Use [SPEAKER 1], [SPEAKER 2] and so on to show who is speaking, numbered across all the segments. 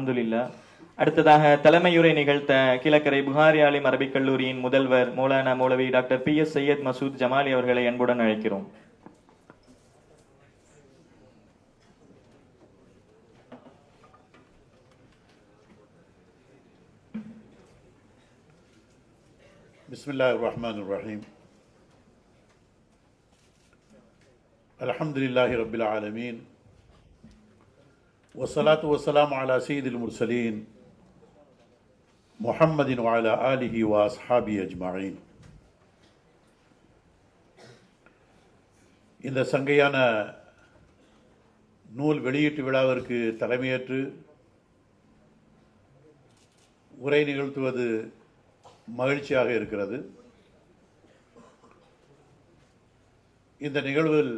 [SPEAKER 1] அல்ஹம்துலில்லா அடுத்ததாக தலைமையுரை நிகழ்த்த கிழக்கரை புகாரி ஆலிம் அரபிக் கல்லூரியின் முதல்வர் Maulana Moulavi doctor P S Syed Masood Jamali அவர்களை அன்புடன் அழைக்கிறோம்
[SPEAKER 2] بسم الله الرحمن الرحيم الحمد لله رب العالمين والصلاة والسلام على سيد المرسلين محمد وعلى آله وأصحابه أجمعين இந்த சங்கையான நூல் வெளியீட்டு விழாவிற்கு தலைமையேற்று உரை நிகழ்த்துவது மகிழ்ச்சியாக இருக்கிறது இந்த நிகழ்வில்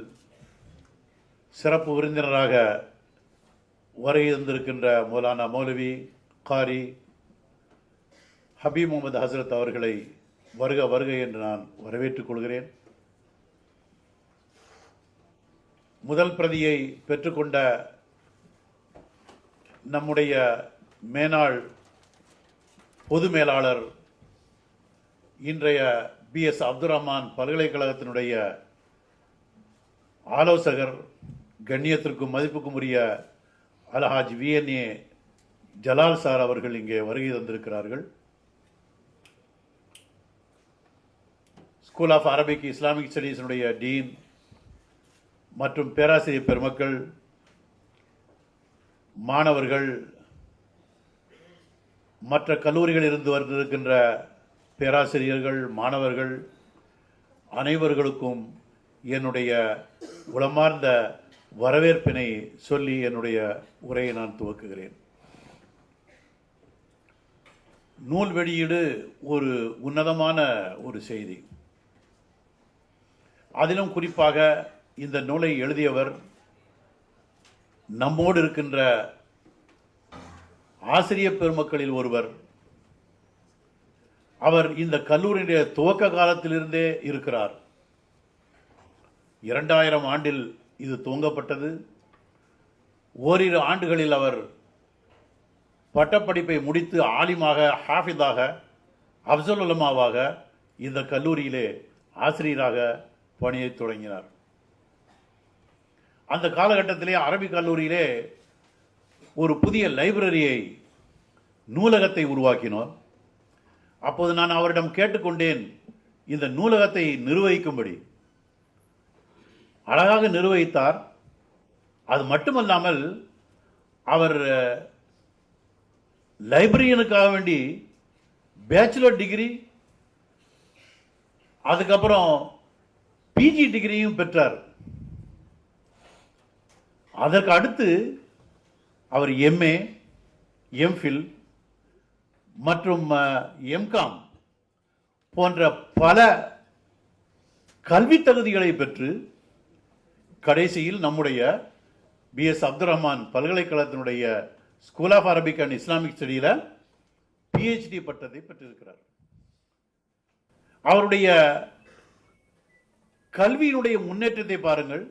[SPEAKER 2] சிறப்பு விருந்தினராக வருகை இருந்திருக்கின்ற மௌலானா மௌலவி காரி ஹபீப் முகமது ஹசரத் அவர்களை வருக வருக என்று நான் வரவேற்றுக் கொள்கிறேன். முதல் பிரதியை பெற்றுக்கொண்ட நம்முடைய மேனாள் பொது மேலாளர் இன்றைய பி எஸ் அப்துல் ரஹ்மான் பல்கலைக்கழகத்தினுடைய ஆலோசகர் கண்ணியத்திற்கும் மதிப்புக்கும் உரிய அல்ஹாஜ் விஎன்ஏ ஜலால் சார் அவர்கள் இங்கே வருகை தந்திருக்கிறார்கள். ஸ்கூல் ஆஃப் அரபிக் இஸ்லாமிக் ஸ்டடீஸினுடைய டீன் மற்றும் பேராசிரியர் பெருமக்கள் மாணவர்கள் மற்ற கல்லூரிகளில் இருந்து வந்திருக்கின்ற பேராசிரியர்கள் மாணவர்கள் அனைவர்களுக்கும் என்னுடைய உளமார்ந்த வரவேற்பினை சொல்லி என்னுடைய உரையை நான் துவக்குகிறேன். நூல் வெளியீடு ஒரு உன்னதமான ஒரு செய்தி. அதிலும் குறிப்பாக இந்த நூலை எழுதியவர் நம்மோடு இருக்கின்ற ஆசிரியர் பெருமக்களில் ஒருவர். அவர் இந்த கல்லூரியுடைய துவக்க காலத்திலிருந்தே இருக்கிறார். இரண்டாயிரம் ஆண்டில் இது துவங்கப்பட்டது. ஓரிரு ஆண்டுகளில் அவர் பட்டப்படிப்பை முடித்து ஆலிமாக ஹாஃபிதாக அப்சல் உலமாவாக இந்த கல்லூரியிலே ஆசிரியராக பணியை தொடங்கினார். அந்த காலகட்டத்திலே அரபிக் கல்லூரியிலே ஒரு புதிய லைப்ரரியை நூலகத்தை உருவாக்கினோம். அப்போது நான் அவரிடம் கேட்டுக்கொண்டேன் இந்த நூலகத்தை நிர்வகிக்கும்படி. அழகாக நிர்வகித்தார். அது மட்டுமல்லாமல் அவர் லைப்ரரியனுக்காக வேண்டி பேச்சுலர் டிகிரி அதுக்கப்புறம் பிஜி டிகிரியும் பெற்றார். அதற்கு அடுத்து அவர் எம்ஏ எம்ஃபில் மற்றும் எம்காம் போன்ற பல கல்வி தகுதிகளை பெற்று கடைசியில் நம்முடைய பி எஸ் அப்துல் ரஹ்மான் பல்கலைக்கழகத்தினுடைய school of Arabic and Islamic ஸ்டடியில் PhD பட்டத்தை பெற்றிருக்கிறார். அவருடைய கல்வியினுடைய முன்னேற்றத்தை பாருங்கள்.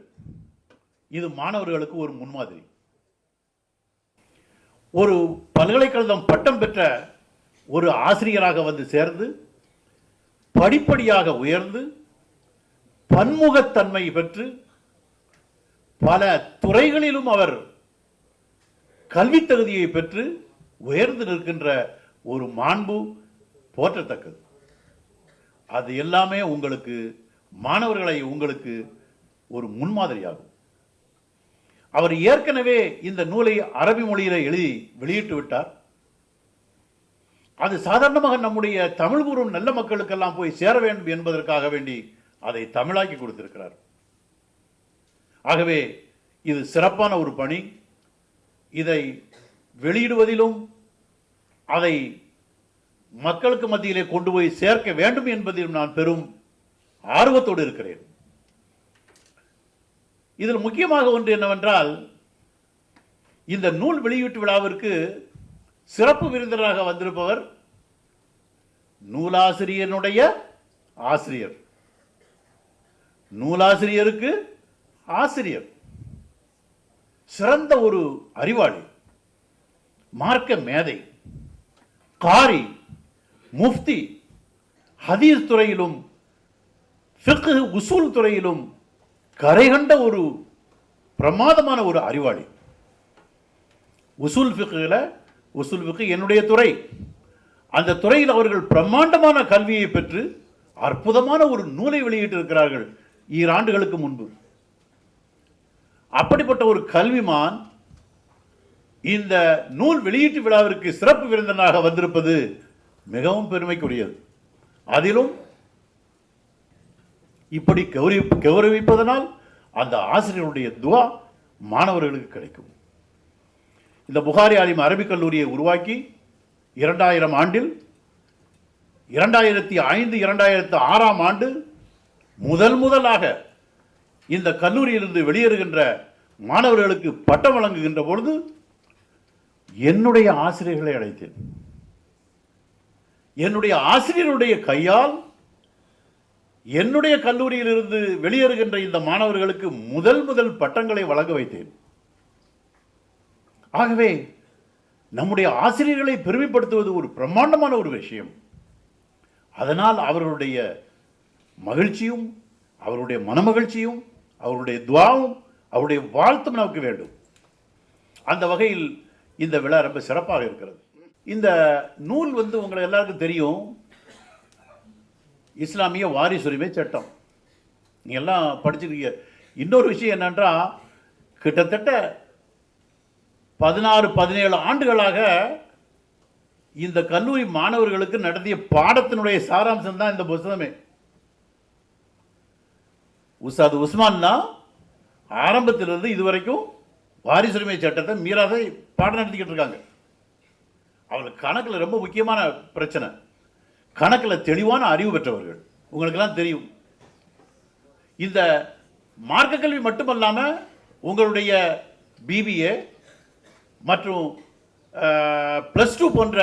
[SPEAKER 2] இது மாணவர்களுக்கு ஒரு முன்மாதிரி. ஒரு பல்கலைக்கழகம் பட்டம் பெற்ற ஒரு ஆசிரியராக வந்து சேர்ந்து படிப்படியாக உயர்ந்து பன்முகத்தன்மை பெற்று பல துறைகளிலும் அவர் கல்வி தகுதியை பெற்று உயர்ந்து நிற்கின்ற ஒரு மாண்பு போற்றத்தக்கது. அது எல்லாமே உங்களுக்கு மாணவர்களை உங்களுக்கு ஒரு முன்மாதிரியாகும். அவர் ஏற்கனவே இந்த நூலை அரபி மொழியில எழுதி வெளியிட்டு விட்டார். அது சாதாரணமாக நம்முடைய தமிழ் கூறும் நல்ல மக்களுக்கெல்லாம் போய் சேர வேண்டும் என்பதற்காக வேண்டி அதை தமிழாக்கி கொடுத்திருக்கிறார். ஆகவே இது சிறப்பான ஒரு பணி. இதை வெளியிடுவதிலும் அதை மக்களுக்கு மத்தியிலே கொண்டு போய் சேர்க்க வேண்டும் என்பதிலும் நான் பெரும் ஆர்வத்தோடு இருக்கிறேன். இதில் முக்கியமாக ஒன்று என்னவென்றால் இந்த நூல் வெளியீட்டு விழாவிற்கு சிறப்பு விருந்தினராக வந்திருப்பவர் நூலாசிரியனுடைய ஆசிரியர். நூலாசிரியருக்கு ஆசிரியர் சிறந்த ஒரு அறிவாளி மார்க்க மேதை காரி முஃப்தி ஹதீஸ் துறையிலும் ஃபிக்கு உசூல் துறையிலும் கரைகண்ட ஒரு பிரமாதமான ஒரு அறிவாளி. உசூல் ஃபிக்குல உசூல் ஃபிக்கு என்னுடைய துறை. அந்த துறையில் அவர்கள் பிரம்மாண்டமான கல்வியை பெற்று அற்புதமான ஒரு நூலை வெளியிட்டிருக்கிறார்கள் ஈராண்டுகளுக்கு முன்பு. அப்படிப்பட்ட ஒரு கல்விமான் இந்த நூல் வெளியீட்டு விழாவிற்கு சிறப்பு விருந்தனாக வந்திருப்பது மிகவும் பெருமைக்குரியது. அதிலும் இப்படி கௌரவி கௌரவிப்பதனால் அந்த ஆசிரியருடைய துவா மாணவர்களுக்கு கிடைக்கும். இந்த புகாரி ஆலிம் அரபிக் கல்லூரியை உருவாக்கி இரண்டாயிரம் ஆண்டில் இரண்டாயிரத்தி ஐந்து இரண்டாயிரத்து ஆறாம் ஆண்டு முதல் முதலாக இந்த கல்லூரியிலிருந்து வெளியேறுகின்ற மாணவர்களுக்கு பட்டம் வழங்குகின்ற பொழுது என்னுடைய ஆசிரியர்களை அழைத்தேன். என்னுடைய ஆசிரியருடைய கையால் என்னுடைய கல்லூரியிலிருந்து வெளியேறுகின்ற இந்த மாணவர்களுக்கு முதல் முதல் பட்டங்களை வழங்க வைத்தேன். ஆகவே நம்முடைய ஆசிரியர்களை பெருமைப்படுத்துவது ஒரு பிரம்மாண்டமான ஒரு விஷயம். அதனால் அவர்களுடைய மகிழ்ச்சியும் அவருடைய மனமகிழ்ச்சியும் அவருடைய துவாவும் அவருடைய வாழ்த்தும் நமக்கு வேண்டும். அந்த வகையில் இந்த விழா ரொம்ப சிறப்பாக இருக்கிறது. இந்த நூல் வந்து உங்களை எல்லாருக்கும் தெரியும். இஸ்லாமிய வாரிசுரிமை சட்டம். நீ எல்லாம் படிச்சிருக்கீங்க. இன்னொரு விஷயம் என்னென்றால் கிட்டத்தட்ட பதினாறு பதினேழு ஆண்டுகளாக இந்த கல்லூரி மாணவர்களுக்கு நடத்திய பாடத்தினுடைய சாராம்சம் தான் இந்த புத்தகமே. உஸ்தாது உஸ்மான் தான் ஆரம்பத்திலிருந்து இதுவரைக்கும் வாரிசுரிமை சட்டத்தை மீறாத பாடம் நடத்திக்கிட்டு இருக்காங்க. அவங்களுக்கு கணக்கில் ரொம்ப முக்கியமான பிரச்சனை. கணக்கில் தெளிவான அறிவு பெற்றவர்கள். உங்களுக்கெல்லாம் தெரியும். இந்த மார்க்க கல்வி மட்டுமல்லாமல் உங்களுடைய பிபிஏ மற்றும் ப்ளஸ் டூ போன்ற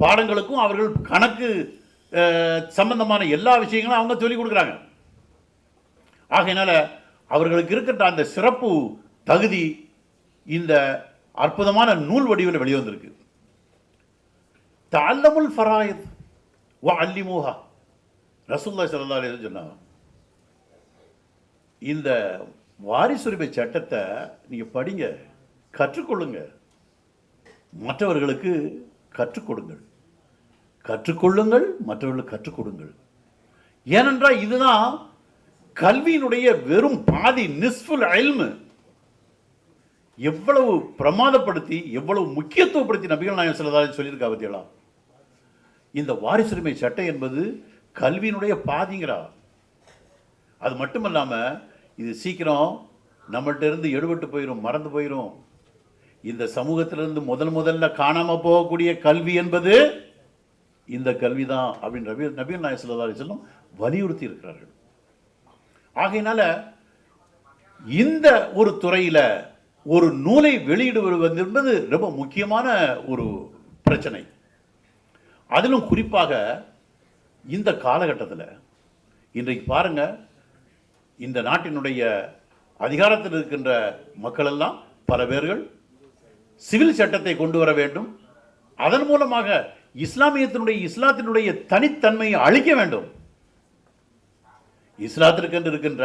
[SPEAKER 2] பாடங்களுக்கும் அவர்கள் கணக்கு சம்பந்தமான எல்லா விஷயங்களும் அவங்க சொல்லிக் கொடுக்குறாங்க. ஆகையினால அவர்களுக்கு இருக்கின்ற அந்த சிறப்பு தகுதி இந்த அற்புதமான நூல் வடிவில் வெளிவந்திருக்கு. தல்லமுல் ஃபராயத் வா அல்லிமூஹா. ரசூல்லா ஸல்லல்லாஹு அலைஹி சொன்னாங்க. இந்த வாரிசுரிமை சட்டத்தை நீங்க படிங்க கற்றுக்கொள்ளுங்க. மற்றவர்களுக்கு கற்றுக் கொடுங்கள் கற்றுக்கொள்ளுங்கள் மற்றவர்களுக்கு கற்றுக் கொடுங்கள் ஏனென்றால் இதுதான் கல்வியினுடைய வெறும் பாதி நிஸ்ஃபுல் அயல்மு எவ்வளவு பிரமாதப்படுத்தி எவ்வளவு முக்கியத்துவப்படுத்தி நபிகள் நாயகம் சொல்லதாக சொல்லியிருக்கா பத்தியெல்லாம் இந்த வாரிசுரிமை சட்டை என்பது கல்வியினுடைய பாதிங்கிறா. அது மட்டும் இல்லாம இது சீக்கிரம் நம்மள்ட்ட இருந்து எடுபட்டு போயிடும் மறந்து போயிடும் இந்த சமூகத்திலிருந்து முதல் முதல்ல காணாமல் போகக்கூடிய கல்வி என்பது இந்த கல்வி தான் அப்படின்னு ரவி நபீல் நாயக் சொல்லும் வலியுறுத்தி இருக்கிறார்கள். ஆகையினால இந்த ஒரு துறையில் ஒரு நூலை வெளியிடுவது என்பது ரொம்ப முக்கியமான ஒரு பிரச்சனை. அதிலும் குறிப்பாக இந்த காலகட்டத்தில் இன்றைக்கு பாருங்க இந்த நாட்டினுடைய அதிகாரத்தில் இருக்கின்ற மக்களெல்லாம் பல பேர்கள் சிவில் சட்டத்தை கொண்டு வர வேண்டும். அதன் மூலமாக இஸ்லாமியத்தினுடைய இஸ்லாத்தினுடைய தனித்தன்மையை அழிக்க வேண்டும். இஸ்லாத்திற்கென்று இருக்கின்ற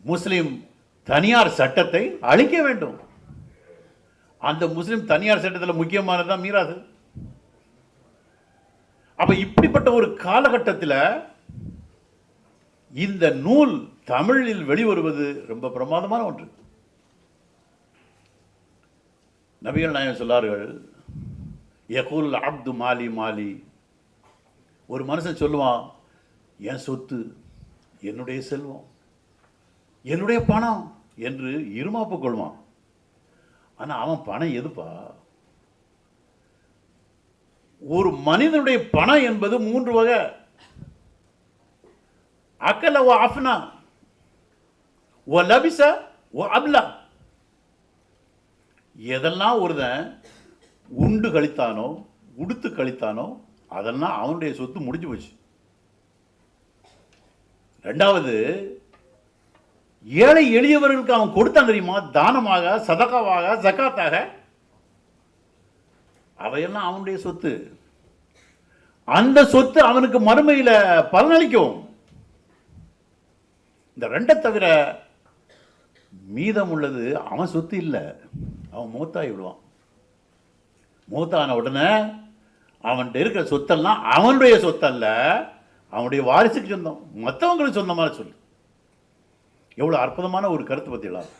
[SPEAKER 2] முஸ்லீம் தனியார் சட்டத்தை அழிக்க வேண்டும். அந்த முஸ்லீம் தனியார் சட்டத்தில் முக்கியமானதான் மீறாது அப்போ இப்படிப்பட்ட ஒரு காலகட்டத்தில் இந்த நூல் தமிழில் வெளிவருவது ரொம்ப பிரமாதமான ஒன்று. நபிகள் நாயகம் சொல்லார்கள் யகுல் அப்து மாலி மாலி. ஒரு மனுஷன் சொல்லுவான் என் சொத்து என்னுடைய செல்வம் என்னுடைய பணம் என்று இருமாப்பு கொள்வான். ஆனா அவன் பணம் எதுப்பா? ஒரு மனிதனுடைய பணம் என்பது மூன்று வகை. அக்கல ஓ அஃப்னா ஓ லபிச ஓ அப்லா. எதெல்லாம் ஒருத்தன் உண்டு கழித்தானோ உடுத்து கழித்தானோ அதெல்லாம் அவனுடைய சொத்து முடிஞ்சு போச்சு. ரெண்டாவது ஏழை எளியவர்களுக்கு அவன் கொடுத்தான் தெரியுமா? தானமாக சதகாவாக ஜக்காத்தாக? அவையெல்லாம் அவனுடைய சொத்து. அந்த சொத்து அவனுக்கு மறுமையில் பலனளிக்கும் இந்த ரெண்டை தவிர மீதம் உள்ளது அவன் சொத்து இல்லை. அவன் மூத்தாகி விடுவான். மூத்தான உடனே அவன்கிட்ட இருக்கிற சொத்தெல்லாம் அவனுடைய சொத்தல்ல. அவனுடைய வாரிசுக்கு சொந்தம் மற்றவங்களுக்கு சொந்தமான சொல்லு. எவ்வளவு அற்புதமான ஒரு கருத்து பத்தியலாம்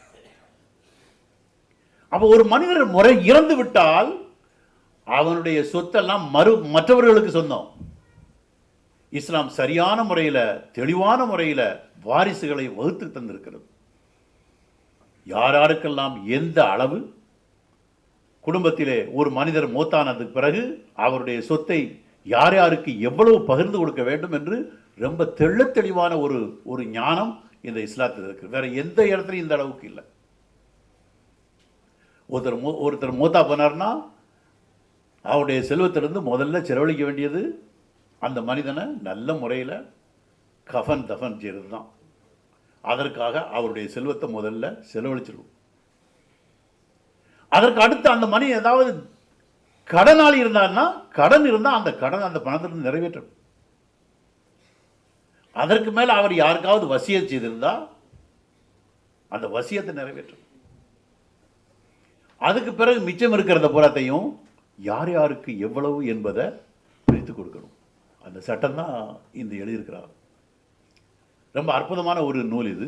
[SPEAKER 2] அப்போ ஒரு மனிதர் முறை இறந்து விட்டால் அவனுடைய சொத்தெல்லாம் மறு மற்றவர்களுக்கு சொந்தம். இஸ்லாம் சரியான முறையில் தெளிவான முறையில் வாரிசுகளை வகுத்து தந்திருக்கிறது. யார் யாருக்கெல்லாம் எந்த அளவு? குடும்பத்திலே ஒரு மனிதர் மூத்தானதுக்கு பிறகு அவருடைய சொத்தை யார் யாருக்கு எவ்வளவு பகிர்ந்து கொடுக்க வேண்டும் என்று ரொம்ப தெள்ளத் தெளிவான ஒரு ஒரு ஞானம் இந்த இஸ்லாத்தில் இருக்கு. வேற எந்த இடத்துலையும் இந்த அளவுக்கு இல்லை. ஒருத்தர் மூ ஒருத்தர் மூத்தா போனார்னா அவருடைய செல்வத்திலிருந்து முதல்ல செலவழிக்க வேண்டியது அந்த மனிதனை நல்ல முறையில் கஃபன் தஃபன் செய்கிறது தான் அதற்காக அவருடைய செல்வத்தை முதல்ல செலவழிச்சிடும் அதற்கு அடுத்து அந்த மணி ஏதாவது கடனாளி இருந்தார்னா கடன் இருந்தால் அந்த கடன் அந்த பணத்திலிருந்து நிறைவேற்றும் அதற்கு மேலே அவர் யாருக்காவது வசியம் செய்திருந்தால் அந்த வசியத்தை நிறைவேற்றும் அதுக்கு பிறகு மிச்சம் இருக்கிறத புறத்தையும் யார் யாருக்கு எவ்வளவு என்பதை பிரித்து கொடுக்கணும். அந்த சட்டம் தான் இந்த எழுதியிருக்கிறார். ரொம்ப அற்புதமான ஒரு நூல் இது.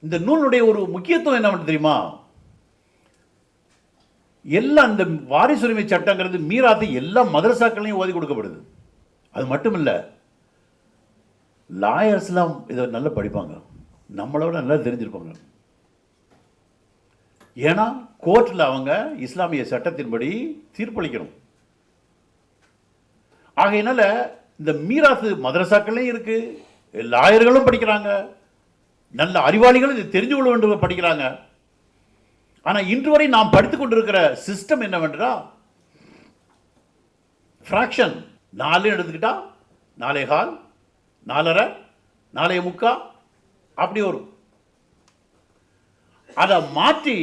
[SPEAKER 2] இந்த நூலுடைய ஒரு முக்கியத்துவம் என்ன தெரியுமா? எல்லாம் இந்த வாரிசுரிமை சட்டங்கிறது மீராத்து எல்லா மதரசாக்களையும் ஓதி கொடுக்கப்படுது. அது மட்டும் இல்லை லாயர்ஸ்லாம் இதை நல்லா படிப்பாங்க. நம்மளோட நல்லா தெரிஞ்சிருப்பாங்க. ஏன்னா கோர்ட்டில் அவங்க இஸ்லாமிய சட்டத்தின்படி தீர்ப்பளிக்கணும். ஆகையினால இந்த மீராத்து மதரசாக்கள்லையும் இருக்கு லாயர்களும் படிக்கிறாங்க. நல்ல அறிவாளிகளும் இது தெரிஞ்சு கொள்ள வேண்டும் படிக்கிறாங்க. ஆனால் இன்று வரை நாம் படித்துக் கொண்டிருக்கிற சிஸ்டம் என்னவென்றால் ஃப்ராக்ஷன் நாலு எடுத்துக்கிட்டா நாலே கால் நாலரை நாலே முக்கா அப்படி வரும். அதை மாற்றி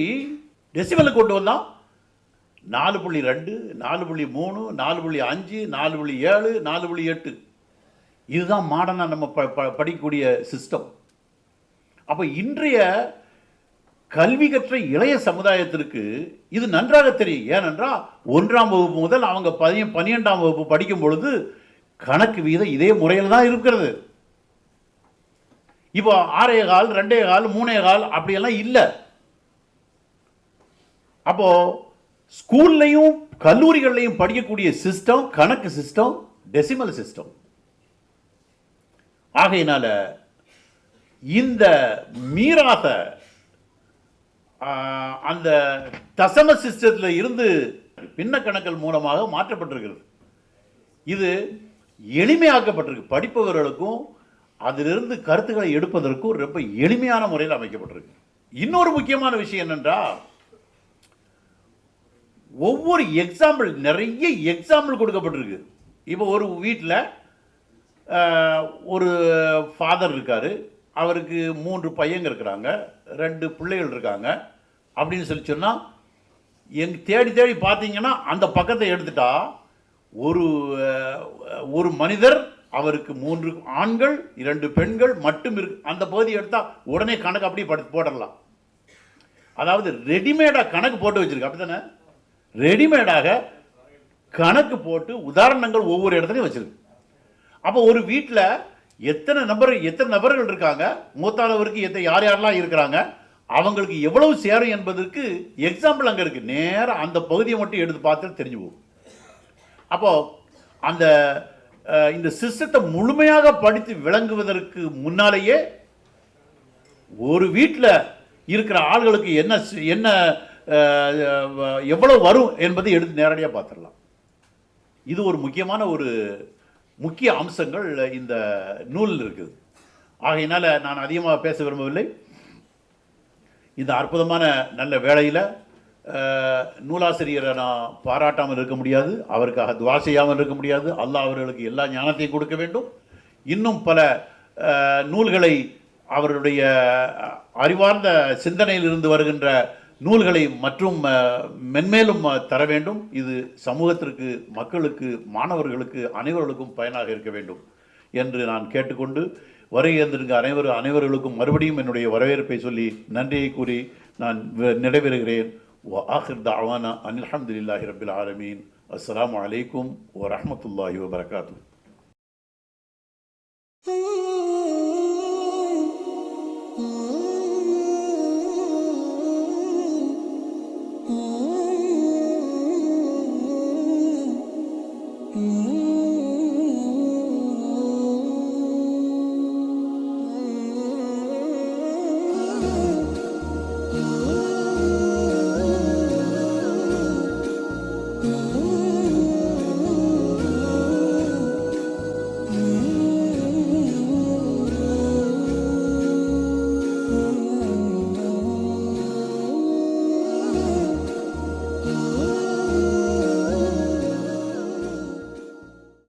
[SPEAKER 2] டெசிமலுக்கு கொண்டு வந்தால் நாலு புள்ளி ரெண்டு நாலு புள்ளி மூணு நாலு புள்ளி அஞ்சு நாலு புள்ளி ஏழு நாலு புள்ளி எட்டு. இதுதான் மாடனாக நம்ம ப ப- படிக்கக்கூடிய சிஸ்டம் அப்போ இன்றைய கல்வி கற்ற இளைய சமுதாயத்திற்கு இது நன்றாக தெரியும். ஏனென்றால் ஒன்றாம் வகுப்பு முதல் அவங்க பதி பன்னிரெண்டாம் வகுப்பு படிக்கும் பொழுது கணக்கு வீதம் இதே முறையில் தான் இருக்கிறது. இப்போ ஆறே கால் ரெண்டே கால் மூணே கால் அப்படியெல்லாம் இல்லை. அப்போ ஸ்கூல்லையும் கல்லூரிகள்லையும் படிக்கக்கூடிய சிஸ்டம் கணக்கு சிஸ்டம் டெசிமல் சிஸ்டம் ஆகையினால இந்த மீராத அந்த தசம சிஸ்டத்தில் இருந்து பின்ன கணக்கல் மூலமாக மாற்றப்பட்டிருக்கிறது. இது எளிமையாக்கப்பட்டிருக்கு. படிப்பவர்களுக்கும் அதிலிருந்து கருத்துக்களை எடுப்பதற்கும் ரொம்ப எளிமையான முறையில் அமைக்கப்பட்டிருக்கு. இன்னொரு முக்கியமான விஷயம் என்னென்றால் ஒவ்வொரு எக்ஸாம்பிள் நிறைய எக்ஸாம்பிள் கொடுக்கப்பட்டிருக்கு. இப்போ ஒரு வீட்டில் ஒரு ஃபாதர் இருக்கார். அவருக்கு மூன்று பையங்க இருக்கிறாங்க ரெண்டு பிள்ளைகள் இருக்காங்க. அப்படின்னு சொல்லி சொன்னால் எங் தேடி தேடி பார்த்தீங்கன்னா அந்த பக்கத்தை எடுத்துட்டா ஒரு ஒரு மனிதர் அவருக்கு மூன்று ஆண்கள் இரண்டு பெண்கள் மட்டும் இருக்கு. அந்த பகுதி எடுத்தால் உடனே கணக்கு அப்படியே படுத்து போடலாம் அதாவது ரெடிமேடாக கணக்கு போட்டு வச்சிருக்கு. அப்படித்தானே? ரெடிமேடாக கணக்கு போட்டு உதாரணங்கள் ஒவ்வொரு இடத்துலையும் வச்சிருக்கு. அப்போ ஒரு வீட்டில் எத்தனை நபர் எத்தனை நபர்கள் இருக்காங்க? மூத்தாளவருக்கு எத்தனை யார் யாரெல்லாம் இருக்கிறாங்க? அவங்களுக்கு எவ்வளவு சேரும் என்பதற்கு எக்ஸாம்பிள் அங்கே இருக்குது நேராக அந்த பகுதியை மட்டும் எடுத்து பார்த்து தெரிஞ்சு போகும். அப்போது அந்த இந்த சிஸ்டத்தை முழுமையாக படித்து விளங்குவதற்கு முன்னாலேயே ஒரு வீட்டில் இருக்கிற ஆள்களுக்கு என்ன சி- என்ன எவ்வளோ வரும் என்பதை எடுத்து நேரடியாக பார்த்துடலாம். இது ஒரு முக்கியமான ஒரு முக்கிய அம்சங்கள் இந்த நூலில் இருக்குது. ஆகையினால் நான் அதிகமாக பேச விரும்பவில்லை. இந்த அற்புதமான நல்ல வேளையில் நூலாசிரியரை நான் பாராட்டாமல் இருக்க முடியாது. அவருக்காக துவா செய்யாமல் இருக்க முடியாது. அல்லாஹ் அவர்களுக்கு எல்லா ஞானத்தையும் கொடுக்க வேண்டும். இன்னும் பல நூல்களை அவருடைய அறிவார்ந்த சிந்தனையில் இருந்து வருகின்ற நூல்களை மற்றும் மென்மேலும் தர வேண்டும். இது சமூகத்திற்கு மக்களுக்கு மாணவர்களுக்கு அனைவர்களுக்கும் பயனாக இருக்க வேண்டும் என்று நான் கேட்டுக்கொண்டு வருகை இருந்திருக்க அனைவரும் அனைவர்களுக்கும் மறுபடியும் என்னுடைய வரவேற்பை சொல்லி நன்றியை கூறி நான் நிறைவேறுகிறேன். ஆஹிர் தாவானா அனில் ரபில் ஆலமீன். அஸ்லாம் வலைக்கும் வரமத்துல்லாஹி வபரகாத்துஹு
[SPEAKER 3] Mm-hmm.